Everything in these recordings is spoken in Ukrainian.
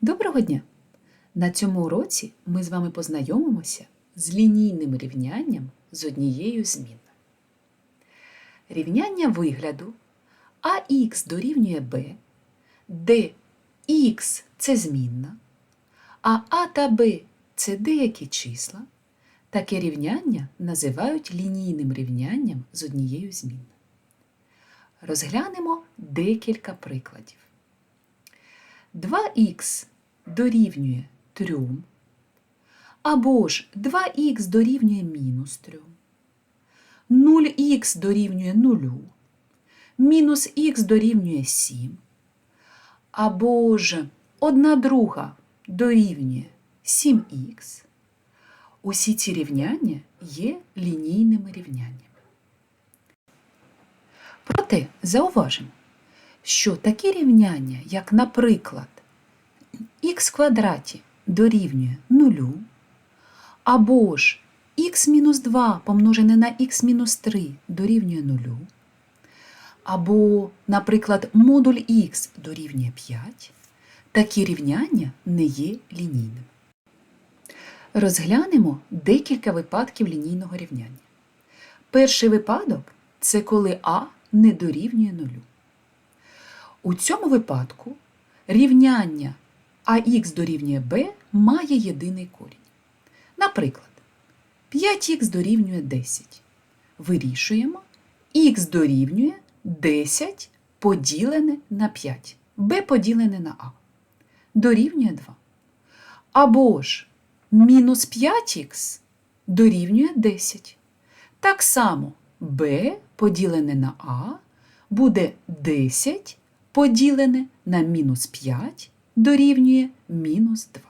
Доброго дня! На цьому уроці ми з вами познайомимося з лінійним рівнянням з однією змінною. Рівняння вигляду АХ дорівнює Б, де х це змінна, а А та Б це деякі числа. Таке рівняння називають лінійним рівнянням з однією змінною. Розглянемо декілька прикладів. 2х дорівнює 3, або ж 2х дорівнює мінус 3, 0х дорівнює 0, мінус х дорівнює 7, або ж 1 друга дорівнює 7х. Усі ці рівняння є лінійними рівняннями. Проте зауважимо, що такі рівняння, як, наприклад, х квадраті дорівнює 0, або ж х-2 помножене на х-3 дорівнює 0, або, наприклад, модуль х дорівнює 5, такі рівняння не є лінійними. Розглянемо декілька випадків лінійного рівняння. Перший випадок це коли а не дорівнює нулю. У цьому випадку рівняння АХ дорівнює b має єдиний корінь. Наприклад, 5х дорівнює 10. Вирішуємо, х дорівнює 10 поділене на 5, b поділене на а. Дорівнює 2. Або ж мінус 5х дорівнює 10. Так само b поділене на а буде 10 поділене на мінус 5 дорівнює мінус 2.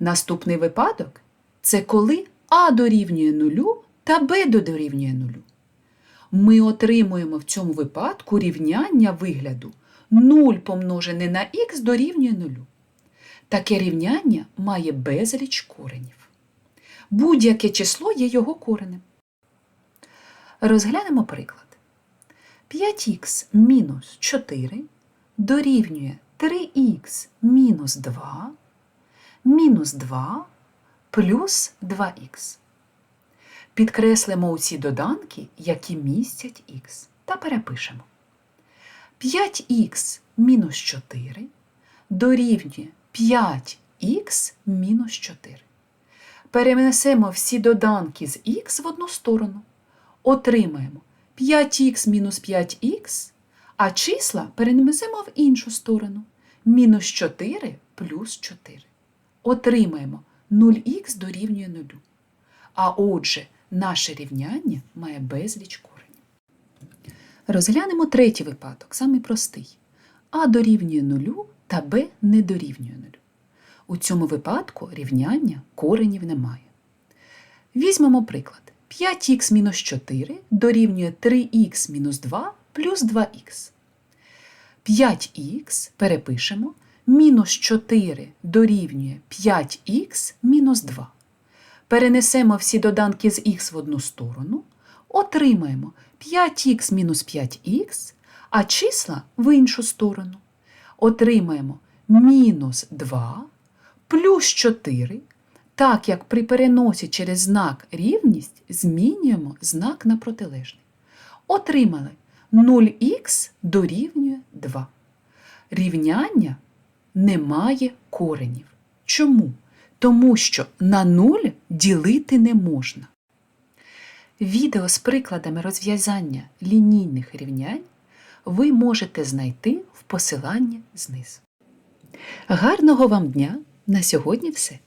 Наступний випадок це коли а дорівнює 0 та b дорівнює 0. Ми отримуємо в цьому випадку рівняння вигляду 0 помножене на х дорівнює 0. Таке рівняння має безліч коренів. Будь-яке число є його коренем. Розглянемо приклад. 5х мінус 4 дорівнює 3х мінус 2 мінус 2 плюс 2х. Підкреслимо усі доданки, які містять х, та перепишемо. 5х мінус 4 дорівнює 5х мінус 4. Перенесемо всі доданки з х в одну сторону. Отримаємо 5х мінус 5х, а числа перенесемо в іншу сторону. Мінус 4 плюс 4. Отримаємо 0х дорівнює 0. А отже, наше рівняння має безліч коренів. Розглянемо третій випадок, самий простий. А дорівнює 0 та Б не дорівнює 0. У цьому випадку рівняння коренів немає. Візьмемо приклад. 5х мінус 4 дорівнює 3х мінус 2 плюс 2х. 5х перепишемо, мінус 4 дорівнює 5х мінус 2. Перенесемо всі доданки з х в одну сторону, отримаємо 5х мінус 5х, а числа в іншу сторону. Отримаємо мінус 2 плюс 4 так як при переносі через знак рівність змінюємо знак на протилежний. Отримали 0х дорівнює 2. Рівняння не має коренів. Чому? Тому що на 0 ділити не можна. Відео з прикладами розв'язання лінійних рівнянь ви можете знайти в посиланні знизу. Гарного вам дня! На сьогодні все!